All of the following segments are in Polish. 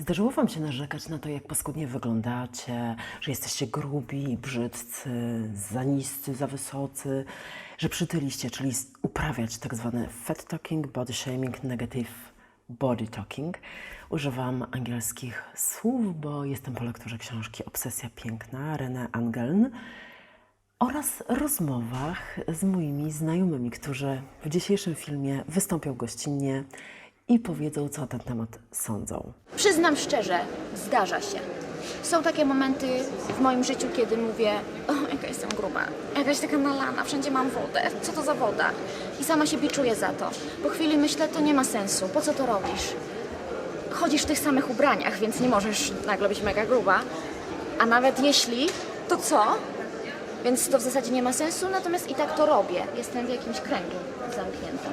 Zdarzyło Wam się narzekać na to, jak paskudnie wyglądacie, że jesteście grubi, brzydcy, za niscy, za wysocy, że przytyliście, czyli uprawiać tak zwane fat talking, body shaming, negative body talking. Używam angielskich słów, bo jestem po lekturze książki Obsesja Piękna René Angeln oraz rozmowach z moimi znajomymi, którzy w dzisiejszym filmie wystąpią gościnnie i powiedzą, co na ten temat sądzą. Przyznam szczerze, zdarza się. Są takie momenty w moim życiu, kiedy mówię, o, jaka jestem gruba, jakaś taka nalana, wszędzie mam wodę, co to za woda? I sama się biczuję za to. Po chwili myślę, to nie ma sensu, po co to robisz? Chodzisz w tych samych ubraniach, więc nie możesz nagle być mega gruba. A nawet jeśli, to co? Więc to w zasadzie nie ma sensu, natomiast i tak to robię. Jestem w jakimś kręgu zamknięta.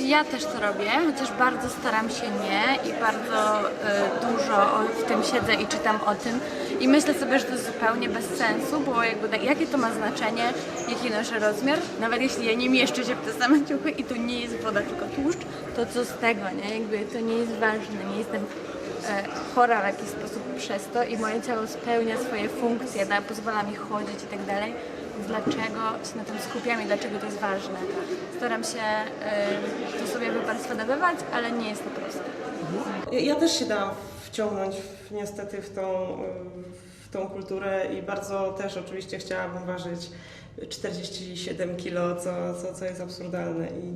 Ja też to robię, chociaż bardzo staram się nie i bardzo y, dużo w tym siedzę i czytam o tym i myślę sobie, że to jest zupełnie bez sensu, bo jakby jakie to ma znaczenie, jaki noszę rozmiar, nawet jeśli ja nie mieszczę się w te same ciuchy i tu nie jest woda, tylko tłuszcz, to co z tego, nie? Jakby to nie jest ważne, nie jestem chora w jakiś sposób przez to i moje ciało spełnia swoje funkcje, da, pozwala mi chodzić i tak dalej. Dlaczego się na tym skupiam i dlaczego to jest ważne? Staram się e, to sobie wyperswadowywać, ale nie jest to proste. Ja, ja też się dałam wciągnąć w, niestety w tą, w tą kulturę i bardzo też oczywiście chciałabym ważyć 47 kg, co, co, co jest absurdalne. I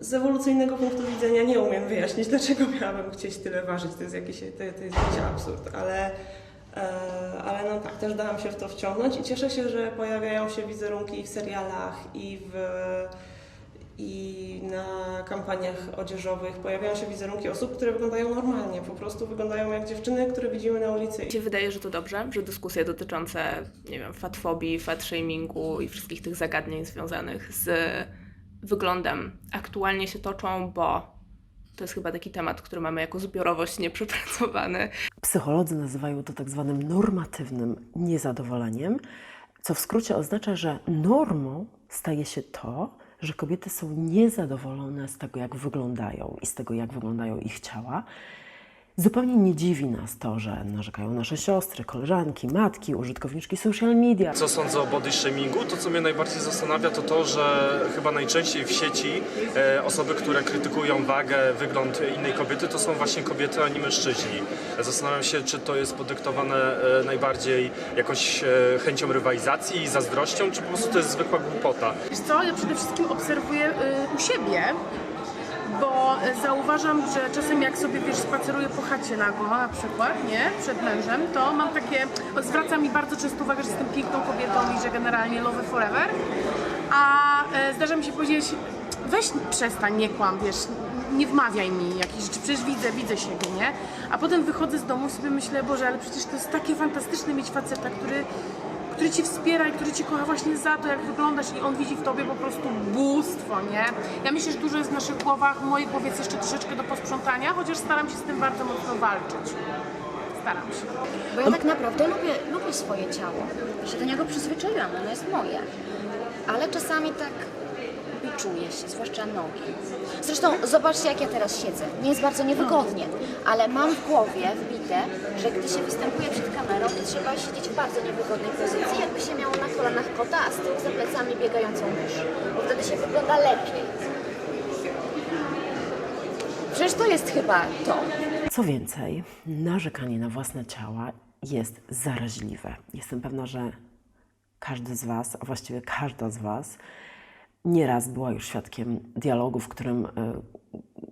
z ewolucyjnego punktu widzenia nie umiem wyjaśnić, dlaczego miałabym chcieć tyle ważyć. To jest jakiś, to, to jest jakiś absurd, ale, e, ale no tak, też dałam się w to wciągnąć i cieszę się, że pojawiają się wizerunki w serialach, i w i na kampaniach odzieżowych pojawiają się wizerunki osób, które wyglądają normalnie, po prostu wyglądają jak dziewczyny, które widzimy na ulicy. Mi się wydaje, że to dobrze, że dyskusje dotyczące, nie wiem, fatfobii, fatshamingu i wszystkich tych zagadnień związanych z wyglądem aktualnie się toczą, bo to jest chyba taki temat, który mamy jako zbiorowość nieprzepracowany. Psycholodzy nazywają to tak zwanym normatywnym niezadowoleniem, co w skrócie oznacza, że normą staje się to, że kobiety są niezadowolone z tego, jak wyglądają i z tego, jak wyglądają ich ciała. Zupełnie nie dziwi nas to, że narzekają nasze siostry, koleżanki, matki, użytkowniczki social media. Co sądzę o body shamingu? To, co mnie najbardziej zastanawia, to to, że chyba najczęściej w sieci e, osoby, które krytykują wagę, wygląd innej kobiety, to są właśnie kobiety, a nie mężczyźni. Zastanawiam się, czy to jest podyktowane e, najbardziej jakąś e, chęcią rywalizacji i zazdrością, czy po prostu to jest zwykła głupota. Wiesz co, ja przede wszystkim obserwuję y, u siebie, bo y, zauważam, że czasem jak sobie, wiesz, spaceruję po chacie nago na przykład, nie, przed mężem, to mam takie, zwraca mi bardzo często uwagę, że jestem piękną kobietą i że generalnie love forever, a y, zdarza mi się powiedzieć, weź przestań, nie kłam, wiesz, nie wmawiaj mi jakichś rzeczy, przecież widzę, widzę siebie, nie? A potem wychodzę z domu i sobie myślę, Boże, ale przecież to jest takie fantastyczne mieć faceta, który który cię wspiera i który cię kocha właśnie za to, jak wyglądasz i on widzi w tobie po prostu bóstwo, nie? Ja myślę, że dużo jest w naszych głowach, w mojej głowie jest jeszcze troszeczkę do posprzątania, chociaż staram się z tym bardzo mocno walczyć. Staram się. Bo ja tak naprawdę lubię, lubię swoje ciało. Ja się do niego przyzwyczaiłam, ono jest moje. Ale czasami tak biczuję się, zwłaszcza nogi. Zresztą zobaczcie, jak ja teraz siedzę. Nie jest bardzo niewygodnie, ale mam w głowie wbite, że gdy się występuje przed kamerą, to trzeba siedzieć w bardzo niewygodnej pozycji, jakby się miało na kolanach kota, a z tyłu za plecami biegającą mysz. Bo wtedy się wygląda lepiej. Przecież to jest chyba to. Co więcej, narzekanie na własne ciała jest zaraźliwe. Jestem pewna, że każdy z Was, a właściwie każda z Was, nieraz była już świadkiem dialogu, w którym y,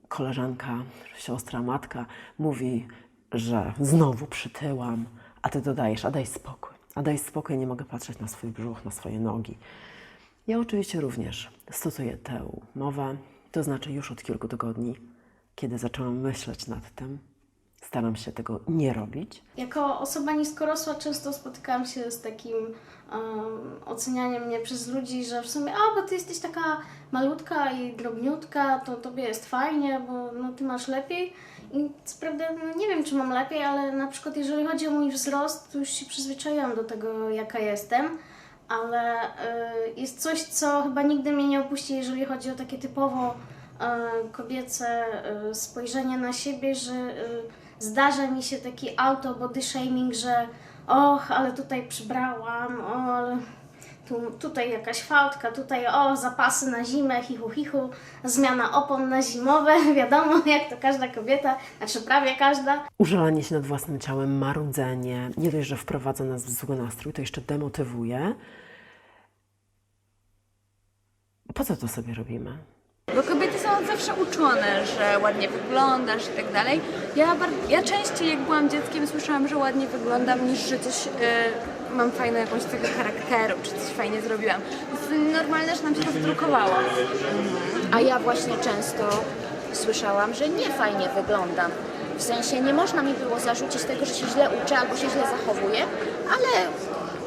koleżanka, siostra, matka mówi, że znowu przytyłam, a Ty dodajesz, a daj spokój, a daj spokój, nie mogę patrzeć na swój brzuch, na swoje nogi. Ja oczywiście również stosuję tę mowę, to znaczy już od kilku tygodni, kiedy zaczęłam myśleć nad tym, staram się tego nie robić. Jako osoba niskorosła często spotykałam się z takim um, ocenianiem mnie przez ludzi, że w sumie, a bo ty jesteś taka malutka i drobniutka, to tobie jest fajnie, bo no, ty masz lepiej. I co prawda no, nie wiem, czy mam lepiej, ale na przykład jeżeli chodzi o mój wzrost, to już się przyzwyczaiłam do tego, jaka jestem. Ale y, jest coś, co chyba nigdy mnie nie opuści, jeżeli chodzi o takie typowo e, kobiece e, spojrzenie na siebie, że e, zdarza mi się taki auto body shaming, że och, ale tutaj przybrałam, o, ale tu, tutaj jakaś fałdka, tutaj o, zapasy na zimę, hichu hichu, zmiana opon na zimowe, wiadomo, jak to każda kobieta, znaczy prawie każda. Użalanie się nad własnym ciałem, marudzenie, nie dość, że wprowadza nas w zły nastrój, to jeszcze demotywuje. Po co to sobie robimy? Bo kobiety są zawsze uczone, że ładnie wyglądasz i tak dalej. Ja, ja częściej jak byłam dzieckiem słyszałam, że ładnie wyglądam niż że coś y, mam fajną jakąś cechę charakteru, czy coś fajnie zrobiłam. Normalne, że nam się to wdrukowało. A ja właśnie często słyszałam, że nie fajnie wyglądam. W sensie nie można mi było zarzucić tego, że się źle uczę albo się źle zachowuję, ale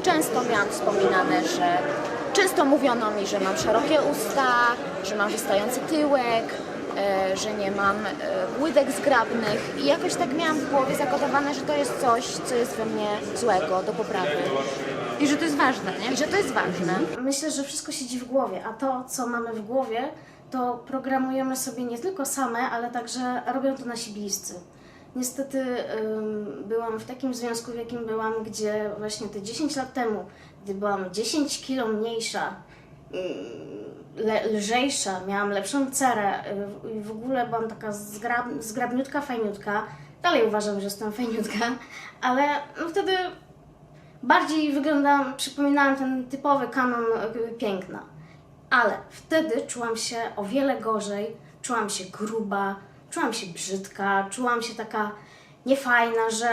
często miałam wspominane, że często mówiono mi, że mam szerokie usta, że mam wystający tyłek, e, że nie mam e, łydek zgrabnych i jakoś tak miałam w głowie zakodowane, że to jest coś, co jest we mnie złego, do poprawy I że to jest ważne, nie? i że to jest ważne. Myślę, że wszystko siedzi w głowie, a to, co mamy w głowie, to programujemy sobie nie tylko same, ale także robią to nasi bliscy. Niestety byłam w takim związku, w jakim byłam, gdzie właśnie te 10 lat temu, gdy byłam 10 kilo mniejsza, ym, le, lżejsza, miałam lepszą cerę y, i w ogóle byłam taka zgrab, zgrabniutka, fajniutka. Dalej uważam, że jestem fajniutka, ale no wtedy bardziej wyglądałam, przypominałam ten typowy kanon y, piękna. Ale wtedy czułam się o wiele gorzej, czułam się gruba, czułam się brzydka, czułam się taka niefajna, że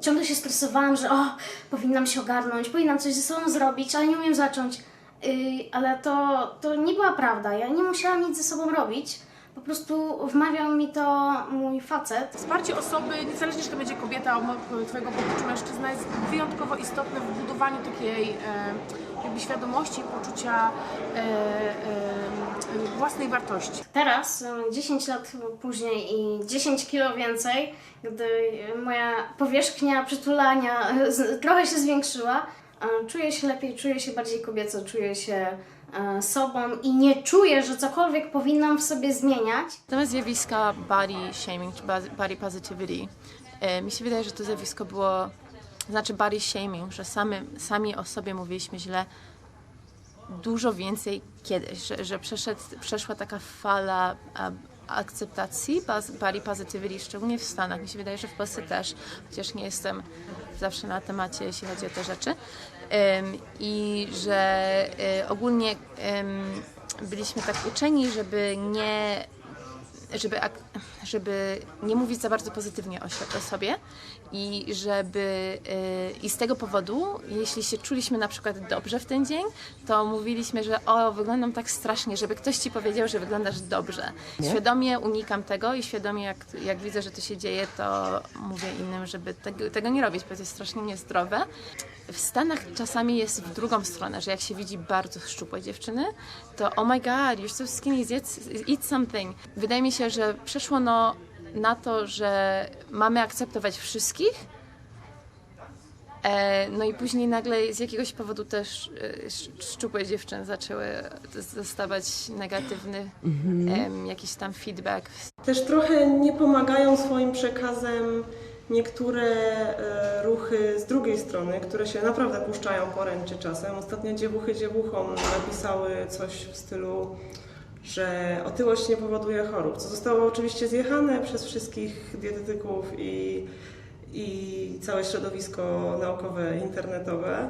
ciągle się stresowałam, że o, powinnam się ogarnąć, powinnam coś ze sobą zrobić, ale nie umiem zacząć. Yy, ale to, to nie była prawda. Ja nie musiałam nic ze sobą robić. Po prostu wmawiał mi to mój facet, Wsparcie osoby, niezależnie czy to będzie kobieta, twojego boku czy mężczyzna, jest wyjątkowo istotne w budowaniu takiej e, jakby świadomości poczucia e, e, własnej wartości. Teraz, y, 10 lat później i 10 kilo więcej, gdy y, moja powierzchnia przytulania y, trochę się zwiększyła, y, czuję się lepiej, czuję się bardziej kobieco, czuję się y, sobą i nie czuję, że cokolwiek powinnam w sobie zmieniać. Temat zjawiska body shaming body positivity, mi się wydaje, że to zjawisko było, znaczy body shaming, że sami, sami o sobie mówiliśmy źle dużo więcej kiedyś, że, że przeszła taka fala akceptacji body positivity, szczególnie w Stanach. Mi się wydaje, że w Polsce też, chociaż nie jestem zawsze na temacie, jeśli chodzi o te rzeczy. I że e, ogólnie byliśmy tak uczeni, żeby nie żeby, żeby nie mówić za bardzo pozytywnie o, sobie i żeby y, i z tego powodu, jeśli się czuliśmy na przykład dobrze w ten dzień, to mówiliśmy, że o, wyglądam tak strasznie, żeby ktoś ci powiedział, że wyglądasz dobrze. Świadomie unikam tego i świadomie jak, jak widzę, że to się dzieje, to mówię innym, żeby tego, tego nie robić, bo to jest strasznie niezdrowe. W Stanach czasami jest w drugą stronę, że jak się widzi bardzo szczupłe dziewczyny, to oh my god, you're so skinny, eat something. Wydaje mi się, że przeszło no na to, że mamy akceptować wszystkich, e, no i później nagle z jakiegoś powodu też e, sz- szczupłe dziewczyny zaczęły dostawać negatywny em, jakiś tam feedback. Też trochę nie pomagają swoim przekazem niektóre e, ruchy z drugiej strony, które się naprawdę puszczają poręczy czasem. Ostatnio dziewuchy dziewuchom napisały coś w stylu, że otyłość nie powoduje chorób, co zostało oczywiście zjechane przez wszystkich dietetyków i, i całe środowisko naukowe, internetowe.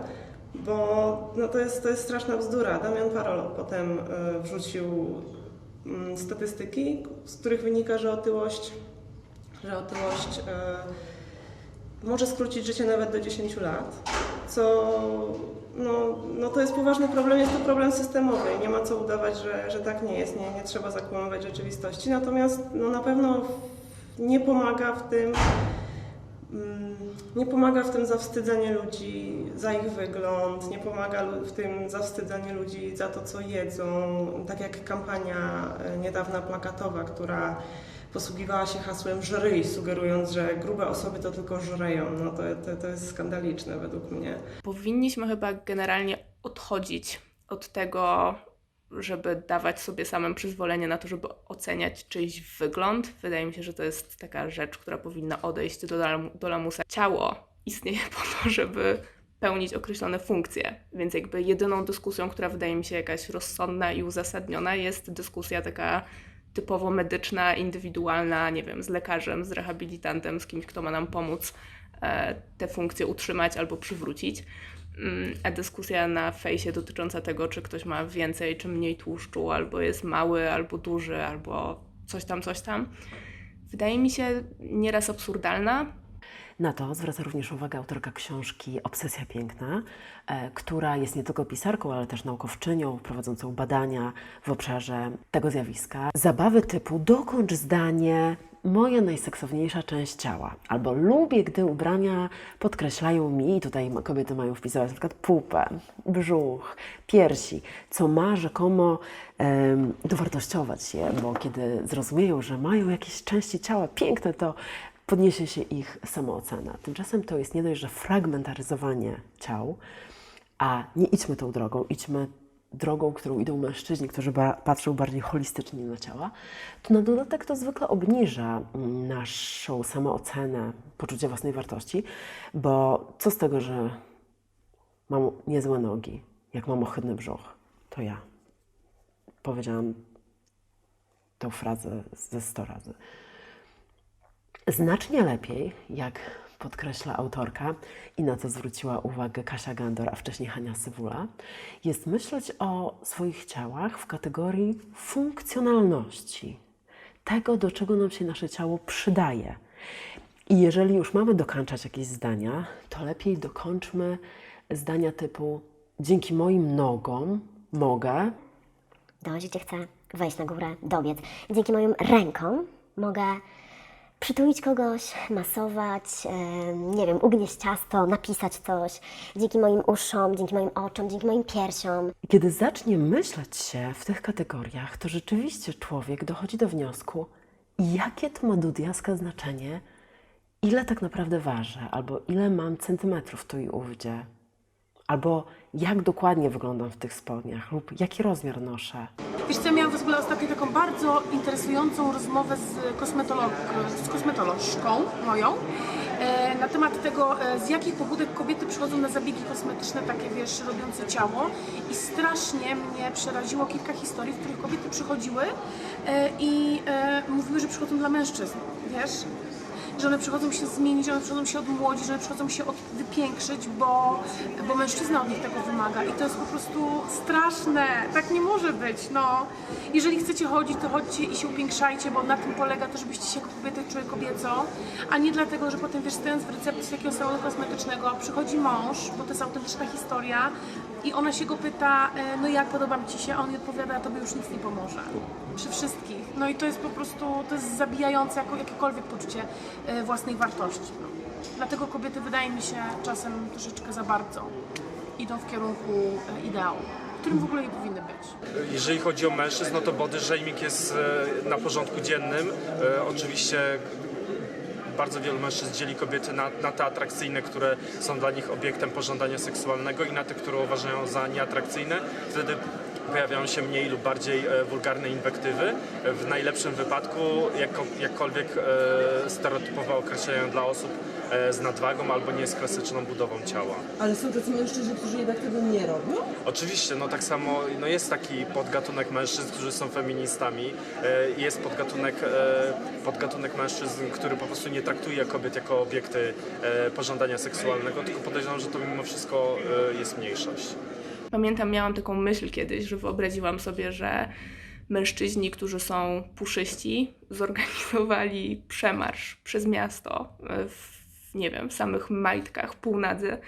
Bo no to, jest, to jest straszna bzdura. Damian Parol potem e, wrzucił mm, statystyki, z których wynika, że otyłość, że otyłość e, może skrócić życie nawet do 10 lat, co no, no to jest poważny problem, jest to problem systemowy i nie ma co udawać, że, że tak nie jest, nie, nie trzeba zakłamywać rzeczywistości, natomiast no, na pewno nie pomaga w tym mm, nie pomaga w tym zawstydzenie ludzi za ich wygląd, nie pomaga w tym zawstydzenie ludzi za to, co jedzą. Tak jak kampania e, niedawna plakatowa, która posługiwała się hasłem żryj, sugerując, że grube osoby to tylko żreją. No to, to, to jest skandaliczne według mnie. Powinniśmy chyba generalnie odchodzić od tego żeby dawać sobie samym przyzwolenie na to, żeby oceniać czyjś wygląd. Wydaje mi się, że to jest taka rzecz, która powinna odejść do, do lamusa. Ciało istnieje po to, żeby pełnić określone funkcje, więc jakby jedyną dyskusją, która wydaje mi się jakaś rozsądna i uzasadniona jest dyskusja taka typowo medyczna, indywidualna, nie wiem, z lekarzem, z rehabilitantem, z kimś, kto ma nam pomóc e, te funkcje utrzymać albo przywrócić. Mm, A dyskusja na fejsie dotycząca tego, czy ktoś ma więcej czy mniej tłuszczu, albo jest mały, albo duży, albo coś tam, coś tam, wydaje mi się nieraz absurdalna. Na to zwraca również uwagę autorka książki Obsesja Piękna, e, która jest nie tylko pisarką, ale też naukowczynią prowadzącą badania w obszarze tego zjawiska. Zabawy typu dokończ zdanie moja najseksowniejsza część ciała, albo lubię, gdy ubrania podkreślają mi, i tutaj kobiety mają wpisywać na przykład pupę, brzuch, piersi, co ma rzekomo em, dowartościować je, bo kiedy zrozumieją, że mają jakieś części ciała piękne, to podniesie się ich samoocena. Tymczasem to jest nie dość, że fragmentaryzowanie ciał, a nie idźmy tą drogą, idźmy drogą, którą idą mężczyźni, którzy patrzą bardziej holistycznie na ciała, to na dodatek to zwykle obniża mm, naszą samoocenę, poczucie własnej wartości, bo co z tego, że mam niezłe nogi, jak mam ohydny brzuch, to ja. Powiedziałam tą frazę ze 100 razy. Znacznie lepiej, jak podkreśla autorka i na co zwróciła uwagę Kasia Gandor, a wcześniej Hania Sywula, jest myśleć o swoich ciałach w kategorii funkcjonalności, tego, do czego nam się nasze ciało przydaje. I jeżeli już mamy dokończać jakieś zdania, to lepiej dokończmy zdania typu dzięki moim nogom mogę, dojść, gdzie chcę, wejść na górę, dobiec. Dzięki moim rękom mogę przytulić kogoś, masować, nie wiem, ugnieść ciasto, napisać coś. Dzięki moim uszom, dzięki moim oczom, dzięki moim piersiom. Kiedy zacznie myśleć się w tych kategoriach, to rzeczywiście człowiek dochodzi do wniosku, jakie to ma do diaska znaczenie, ile tak naprawdę ważę, albo ile mam centymetrów tu i ówdzie, albo jak dokładnie wyglądam w tych spodniach, lub jaki rozmiar noszę. Wiesz co, ja miałam w ogóle ostatnio taką bardzo interesującą rozmowę z, kosmetolog, z kosmetolożką moją e, na temat tego, e, z jakich pobudek kobiety przychodzą na zabiegi kosmetyczne, takie wiesz, robiące ciało i strasznie mnie przeraziło kilka historii, w których kobiety przychodziły e, i mówiły, że przychodzą dla mężczyzn, wiesz? Że one przychodzą się zmienić, że one przychodzą się odmłodzić, że one przychodzą się od, wypiększyć, bo, bo mężczyzna od nich tego wymaga i to jest po prostu straszne, tak nie może być, no. Jeżeli chcecie chodzić, to chodźcie i się upiększajcie, bo na tym polega to, żebyście się kobiety czuły kobieco, a nie dlatego, że potem, wiesz, stojąc w recepcji jakiegoś salonu kosmetycznego, przychodzi mąż, bo to jest autentyczna historia i ona się go pyta, e, no jak podoba mi Ci się, a on jej odpowiada, tobie już nic nie pomoże. Przy wszystkich. No i to jest po prostu, to jest zabijające jako, jakiekolwiek poczucie e, własnej wartości. No. Dlatego kobiety, wydaje mi się, czasem troszeczkę za bardzo idą w kierunku e, ideału, którym w ogóle nie powinny być. Jeżeli chodzi o mężczyzn, no to body shaming jest na porządku dziennym. Oczywiście bardzo wielu mężczyzn dzieli kobiety na, na te atrakcyjne, które są dla nich obiektem pożądania seksualnego i na te, które uważają za nieatrakcyjne. Wtedy pojawiają się mniej lub bardziej e, wulgarne inwektywy. E, W najlepszym wypadku jako, jakkolwiek e, stereotypowe określenia dla osób z nadwagą albo nie z klasyczną budową ciała. Ale są tacy mężczyźni, którzy jednak tego nie robią? Oczywiście, no tak samo no jest taki podgatunek mężczyzn, którzy są feministami. Jest podgatunek, podgatunek mężczyzn, który po prostu nie traktuje kobiet jako obiekty pożądania seksualnego, tylko podejrzewam, że to mimo wszystko jest mniejszość. Pamiętam, miałam taką myśl kiedyś, że wyobraziłam sobie, że mężczyźni, którzy są puszyści, zorganizowali przemarsz przez miasto e, w, nie wiem, w samych majtkach, półnadzy,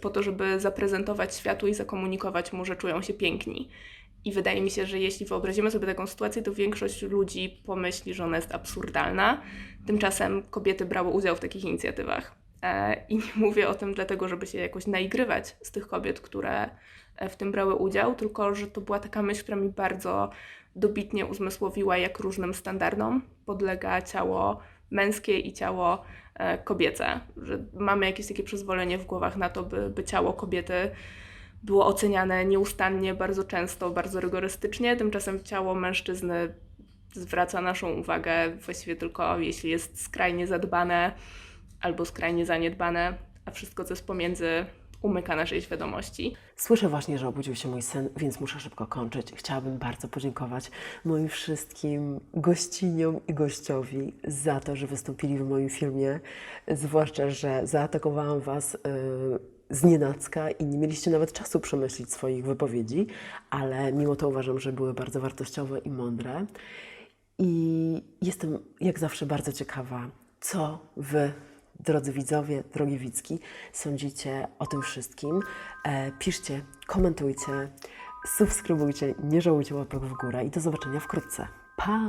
po to, żeby zaprezentować światu i zakomunikować mu, że czują się piękni. I wydaje mi się, że jeśli wyobrazimy sobie taką sytuację, to większość ludzi pomyśli, że ona jest absurdalna. Tymczasem kobiety brały udział w takich inicjatywach. E, I nie mówię o tym dlatego, żeby się jakoś naigrywać z tych kobiet, które w tym brały udział, tylko że to była taka myśl, która mi bardzo dobitnie uzmysłowiła, jak różnym standardom podlega ciało męskie i ciało e, kobiece. Że mamy jakieś takie przyzwolenie w głowach na to, by, by ciało kobiety było oceniane nieustannie, bardzo często, bardzo rygorystycznie. Tymczasem ciało mężczyzny zwraca naszą uwagę właściwie tylko jeśli jest skrajnie zadbane albo skrajnie zaniedbane, a wszystko, co jest pomiędzy, umyka naszej świadomości. Słyszę właśnie, że obudził się mój syn, więc muszę szybko kończyć. Chciałabym bardzo podziękować moim wszystkim gościniom i gościowi za to, że wystąpili w moim filmie. Zwłaszcza, że zaatakowałam Was yy, z nienacka i nie mieliście nawet czasu przemyśleć swoich wypowiedzi, ale mimo to uważam, że były bardzo wartościowe i mądre. I jestem jak zawsze bardzo ciekawa, co Wy, drodzy widzowie, drogie widzki, sądzicie o tym wszystkim. E, piszcie, komentujcie, subskrybujcie, nie żałujcie łapek w górę i do zobaczenia wkrótce. Pa!